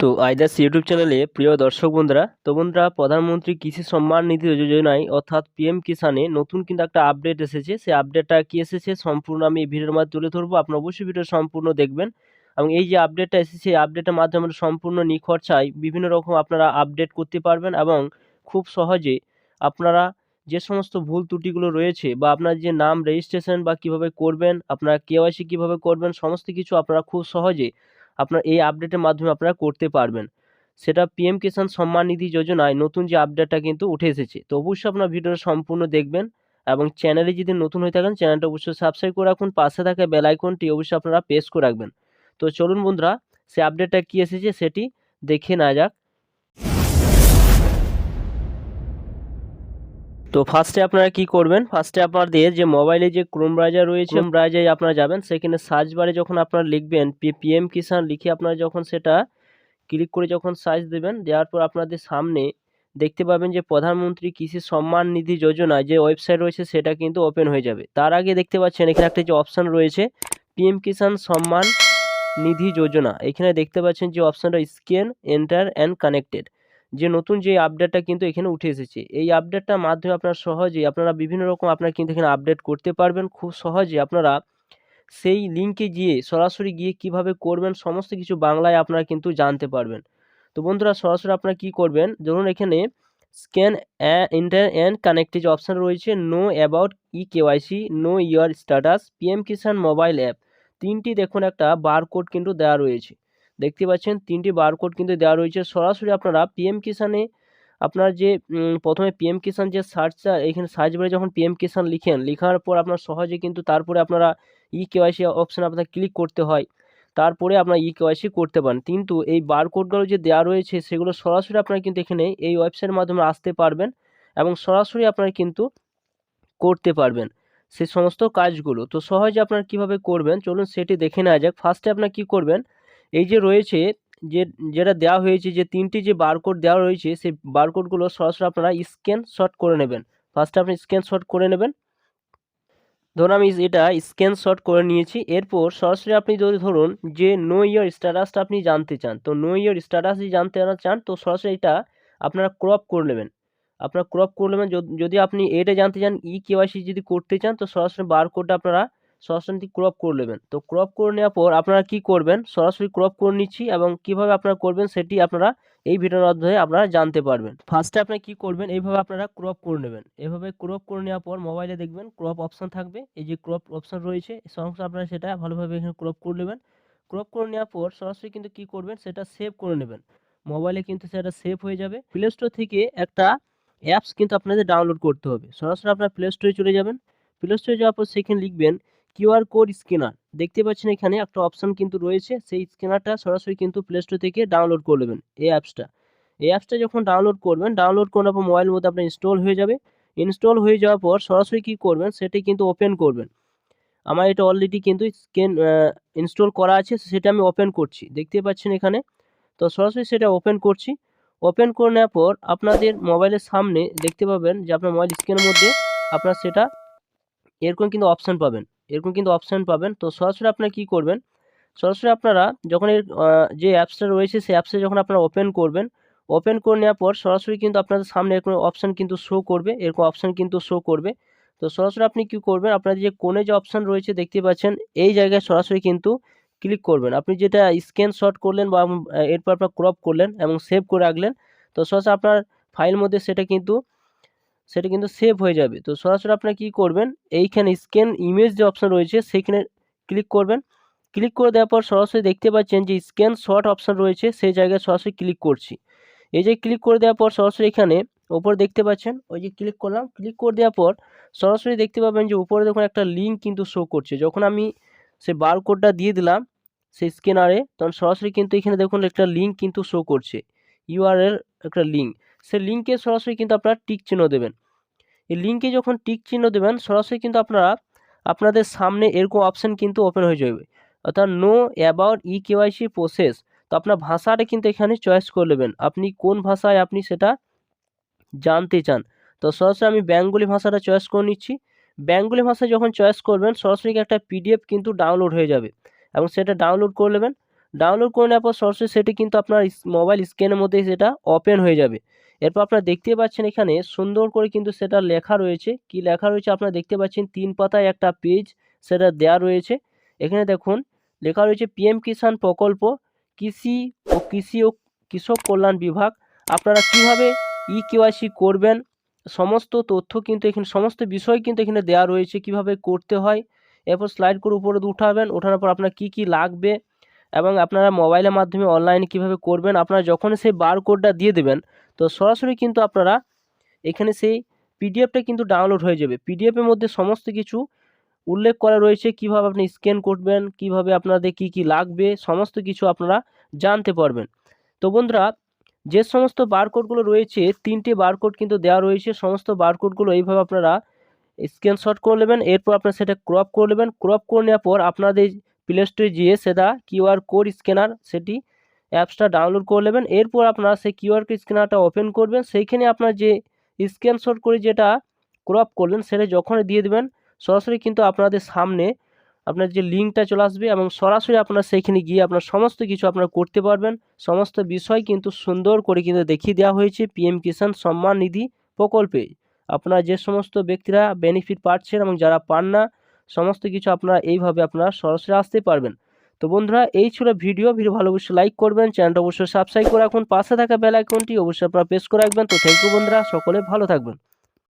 তো আইদাস ইউটিউব চ্যানেলে প্রিয় দর্শক বন্ধুরা, তো বন্ধুরা প্রধানমন্ত্রী কৃষি সম্মান নিধি যোজনায় অর্থাৎ পিএম কিষানে নতুন কিন্তু একটা আপডেট এসেছে। সেই আপডেটটা কি এসেছে সম্পূর্ণ আমি এই ভিডিওর মাধ্যমে তুলে ধরবো। আপনারা অবশ্যই ভিডিও সম্পূর্ণ দেখবেন এবং এই যে আপডেটটা এসেছে, এই আপডেটের মাধ্যমে সম্পূর্ণ নিখরচায় বিভিন্ন রকম আপনারা আপডেট করতে পারবেন এবং খুব সহজে আপনারা যে সমস্ত ভুল ত্রুটিগুলো রয়েছে বা আপনার যে নাম রেজিস্ট্রেশন বা কীভাবে করবেন, আপনারা কেওয়াইসি কীভাবে করবেন, সমস্ত কিছু আপনারা খুব সহজে আপনার, এই আপডেটের মাধ্যমে আপনারা করতে পারবেন। সেটা পিএম কিষাণ সম্মান নিধি যোজনায় নতুন যে আপডেটটা কিন্তু উঠে এসেছে। তো অবশ্যই আপনার ভিডিওটা সম্পূর্ণ দেখবেন এবং চ্যানেলে যদি নতুন হয়ে থাকেন চ্যানেলটা অবশ্যই সাবস্ক্রাইব করে রাখুন। পাশে থাকা বেল আইকনটি অবশ্যই আপনারা প্রেস করে রাখবেন। তো চলুন বন্ধুরা, সে আপডেটটা কী এসেছে সেটি দেখে না যাক। তো ফার্স্টে আপনারা কি করবেন? ফার্স্টে আপনাদের যে মোবাইলে যে ক্রোম ব্রাউজার রয়েছে ক্রোম ব্রাউজারে আপনারা যাবেন। সেখানে সার্চ বারে যখন আপনারা লিখবেন পিএম কিষাণ লিখে আপনারা যখন সেটা ক্লিক করে যখন সার্চ দেবেন দেওয়ার পর আপনাদের সামনে দেখতে পাবেন যে প্রধানমন্ত্রী কৃষি সম্মান নিধি যোজনা যে ওয়েবসাইট রয়েছে সেটা কিন্তু ওপেন হয়ে যাবে। তার আগে দেখতে পাচ্ছেন এখানে একটা যে অপশান রয়েছে পিএম কিষাণ সম্মান নিধি যোজনা। এখানে দেখতে পাচ্ছেন যে অপশানটা স্ক্যান এন্টার অ্যান্ড কানেক্টেড যে নতুন যে আপডেটটা কিন্তু এখানে উঠে এসেছে, এই আপডেটটার মাধ্যমে আপনারা সহজেই আপনারা বিভিন্ন রকম আপনারা কিন্তু এখানে আপডেট করতে পারবেন। খুব সহজে আপনারা সেই লিঙ্কে গিয়ে, সরাসরি গিয়ে কীভাবে করবেন, সমস্ত কিছু বাংলায় আপনারা কিন্তু জানতে পারবেন। তো বন্ধুরা, সরাসরি আপনারা কি করবেন? ধরুন এখানে scan enter and connected option রয়েছে know about e KYC know your status PM Kisan mobile app তিনটি দেখুন, একটা বারকোড কিন্তু দেওয়া রয়েছে। দেখতে পাচ্ছেন তিনটি বারকোড কিন্তু দেওয়া রয়েছে। সরাসরি আপনারা পিএম কিষানে আপনার যে প্রথমে পিএম কিষাণ যে সার্চটা এখানে সার্চ বারে যখন পিএম কিষাণ লিখেন, লেখার পর আপনার সহজে কিন্তু তারপরে আপনারা ই কেওয়াইসি অপশানে আপনার ক্লিক করতে হয়। তারপরে আপনার ই কেওয়াইসি করতে পারেন। কিন্তু এই বারকোডগুলো যে দেওয়া রয়েছে, সেগুলো সরাসরি আপনারা কিন্তু এখানে এই ওয়েবসাইটের মাধ্যমে আসতে পারবেন এবং সরাসরি আপনারা কিন্তু করতে পারবেন সে সমস্ত কাজগুলো। তো সহজে আপনারা কীভাবে করবেন? চলুন সেটি দেখে নেওয়া যাক। ফার্স্টে আপনারা কী করবেন? এই যে রয়েছে যে, যেটা দেওয়া হয়েছে যে, তিনটি যে বারকোড দেওয়া রয়েছে, সেই বারকোডগুলো সরাসরি আপনারা স্ক্যান শট করে নেবেন। ফার্স্টে আপনি স্ক্যান শট করে নেবেন। ধরুন আমি এটা স্ক্যান স্ক্যানশট করে নিয়েছি। এরপর সরাসরি আপনি যদি ধরুন যে নো ইয়ার স্ট্যাটাসটা আপনি জানতে চান, তো নো ইয়ার স্ট্যাটাস যদি জানতে চান, তো সরাসরি এটা আপনারা ক্রপ করে নেবেন। আপনারা ক্রপ করে নেবেন। যদি আপনি এটা জানতে চান ই কেওয়াইসি যদি করতে চান, তো সরাসরি বারকোডটা আপনারা সরাসরি ক্রপ করে নেবেন। তো ক্রপ করে নেওয়ার পর আপনারা কি করবেন? সরাসরি ক্রপ করে নিচ্ছি এবং কীভাবে আপনারা করবেন সেটি আপনারা এই ভিডিওর মাধ্যমে আপনারা জানতে পারবেন। ফার্স্টে আপনারা কি করবেন? এইভাবে আপনারা ক্রপ করে নেবেন। এভাবে ক্রপ করে নেওয়ার পর মোবাইলে দেখবেন ক্রপ অপশান থাকবে। এই যে ক্রপ অপশান রয়েছে সমস্ত আপনারা সেটা ভালোভাবে এখানে ক্রপ করে নেবেন। ক্রপ করে নেওয়ার পর সরাসরি কিন্তু কি করবেন? সেটা সেভ করে নেবেন। মোবাইলে কিন্তু সেটা সেভ হয়ে যাবে। প্লে স্টোর থেকে একটা অ্যাপস কিন্তু আপনাদের ডাউনলোড করতে হবে। সরাসরি আপনারা প্লে স্টোরে চলে যাবেন। প্লে স্টোরে যাওয়ার পর সেখানে লিখবেন কিউআর কোড স্ক্যানার দেখতে পাচ্ছেন এখানে একটা অপশান কিন্তু রয়েছে, সেই স্ক্যানারটা সরাসরি কিন্তু প্লে স্টোর থেকে ডাউনলোড করে নেবেন এই অ্যাপসটা এই অ্যাপসটা যখন ডাউনলোড করবেন ডাউনলোড করার পর মোবাইল মধ্যে আপনার ইনস্টল হয়ে যাবে। ইনস্টল হয়ে যাওয়ার পর সরাসরি কী করবেন, সেটি কিন্তু ওপেন করবেন। আমার এটা অলরেডি কিন্তু স্ক্যান ইনস্টল করা আছে, সেটা আমি ওপেন করছি। দেখতে পাচ্ছেন এখানে। তো সরাসরি সেটা ওপেন করছি। ওপেন করে নেওয়ার পর আপনাদের মোবাইলের সামনে দেখতে পাবেন যে আপনার মোবাইল স্ক্রিনের মধ্যে আপনার সেটা এরকম কিন্তু অপশান পাবেন। এরকম কিন্তু অপশান পাবেন। তো সরাসরি আপনারা কী করবেন? সরাসরি আপনারা যখন এর যে অ্যাপসটা রয়েছে, সেই অ্যাপসে যখন আপনারা ওপেন করবেন ওপেন করে নেওয়ার পর সরাসরি কিন্তু আপনাদের সামনে এরকম অপশান কিন্তু শো করবে, এরকম অপশান কিন্তু শো করবে। তো সরাসরি আপনি কী করবেন? আপনাদের যে কোণে যে অপশান রয়েছে, দেখতে পাচ্ছেন, এই জায়গায় সরাসরি কিন্তু ক্লিক করবেন। আপনি যেটা স্ক্যানশট করলেন বা এরপর আপনার ক্রপ করলেন এবং সেভ করে রাখলেন, তো সরাসরি আপনার ফাইল মধ্যে সেটা কিন্তু সেটা কিন্তু সেভ হয়ে যাবে। তো সরাসরি আপনার কী করবেন? এইখানে স্ক্যান ইমেজ যে অপশান রয়েছে, সেইখানে ক্লিক করবেন। ক্লিক করে দেওয়ার পর সরাসরি দেখতে পাচ্ছেন যে স্ক্যান শর্ট অপশান রয়েছে, সেই জায়গায় সরাসরি ক্লিক করছি। এই যে ক্লিক করে দেওয়ার পর সরাসরি এখানে ওপর দেখতে পাচ্ছেন, ওই যে ক্লিক করলাম। ক্লিক করে দেওয়ার পর সরাসরি দেখতে পাবেন যে উপরে দেখুন একটা লিঙ্ক কিন্তু শো করছে। যখন আমি সে বারকোডটা দিয়ে দিলাম সেই স্ক্যানারে তখন সরাসরি কিন্তু এখানে দেখুন একটা লিঙ্ক কিন্তু শো করছে। ইউআরএল একটা লিঙ্ক সে লিঙ্কে সরাসরি কিন্তু আপনারা টিক চিহ্ন দেবেন। এই লিঙ্কে যখন টিক চিহ্ন দেবেন, সরাসরি কিন্তু আপনারা আপনাদের সামনে এরকম অপশান কিন্তু ওপেন হয়ে যাবে। অর্থাৎ know about e KYC process তো আপনার ভাষাটা কিন্তু এখানে চয়েস করে নেবেন। আপনি কোন ভাষায় আপনি সেটা জানতে চান। তো সরাসরি আমি বেঙ্গলি ভাষাটা চয়েস করে নিচ্ছি। বেঙ্গলি ভাষা যখন চয়েস করবেন, সরাসরি একটা পিডিএফ কিন্তু ডাউনলোড হয়ে যাবে এবং সেটা ডাউনলোড করে নেবেন। ডাউনলোড করে নেওয়ার পর সরাসরি সেটি কিন্তু আপনার মোবাইল স্ক্রিনের মধ্যেই সেটা ওপেন হয়ে যাবে। এরপর আপনারা দেখতে পাচ্ছেন এখানে সুন্দর করে কিন্তু সেটা লেখা রয়েছে। কি লেখা রয়েছে আপনারা দেখতে পাচ্ছেন? তিন পাতায় একটা পেজ সেটা দেওয়া রয়েছে। এখানে দেখুন, লেখা রয়েছে পিএম কিষাণ প্রকল্প, কৃষি ও কৃষি ও কৃষক কল্যাণ বিভাগ। আপনারা কীভাবে ই কেওয়াইসি করবেন? সমস্ত তথ্য কিন্তু এখানে, সমস্ত বিষয় কিন্তু এখানে দেওয়া রয়েছে কীভাবে করতে হয়। এরপর স্লাইড করে উপরে উঠাবেন। ওঠানোর পর আপনার কি কি লাগবে? এবং আপনারা মোবাইলের মাধ্যমে অনলাইনে কীভাবে করবেন, আপনারা যখন সেই বারকোডটা দিয়ে দেবেন, তো সরাসরি কিন্তু আপনারা এখানে সেই পিডিএফটা কিন্তু ডাউনলোড হয়ে যাবে। পিডিএফের মধ্যে সমস্ত কিছু উল্লেখ করা রয়েছে, কীভাবে আপনি স্ক্যান করবেন, কীভাবে আপনাদের কি কি লাগবে, সমস্ত কিছু আপনারা জানতে পারবেন। তো বন্ধুরা, যে সমস্ত বারকোডগুলো রয়েছে, তিনটে বারকোড কিন্তু দেওয়া রয়েছে, সমস্ত বারকোডগুলো এইভাবে আপনারা স্ক্রিনশট করে নেবেন, এরপর আপনারা সেটা ক্রপ করে নেবেন। ক্রপ করে নেওয়ার পর আপনাদের প্লে স্টোরে গিয়ে সেটা কিউআর কোড স্ক্যানার সেটি অ্যাপসটা ডাউনলোড করে নেবেন। এরপর আপনারা সেই কিউআর কোড স্ক্যানারটা ওপেন করবেন। সেইখানে আপনার যে স্ক্রিনশট করে যেটা ক্রপ করলেন, সেটা যখন দিয়ে দেবেন, সরাসরি কিন্তু আপনাদের সামনে আপনার যে লিঙ্কটা চলে আসবে এবং সরাসরি আপনার সেইখানে গিয়ে আপনার সমস্ত কিছু আপনারা করতে পারবেন। সমস্ত বিষয় কিন্তু সুন্দর করে কিন্তু দেখিয়ে দেওয়া হয়েছে পিএম কিষাণ সম্মান নিধি প্রকল্পে। আপনারা যে সমস্ত ব্যক্তিরা বেনিফিট পাচ্ছেন এবং যারা পান না সমস্ত কিছু আপনারা এইভাবে আপনারা সরাসরি আসতে পারবেন। তো বন্ধুরা, এই ছিল ভিডিও। ভিডিও ভালো অবশ্যই লাইক করবেন চ্যানেলটা অবশ্যই সাবস্ক্রাইব করে রাখুন, পাশে থাকা বেল আইকনটি অবশ্যই আপনারা প্রেস করে রাখবেন। তো থ্যাংক ইউ বন্ধুরা, সকলে ভালো থাকবেন।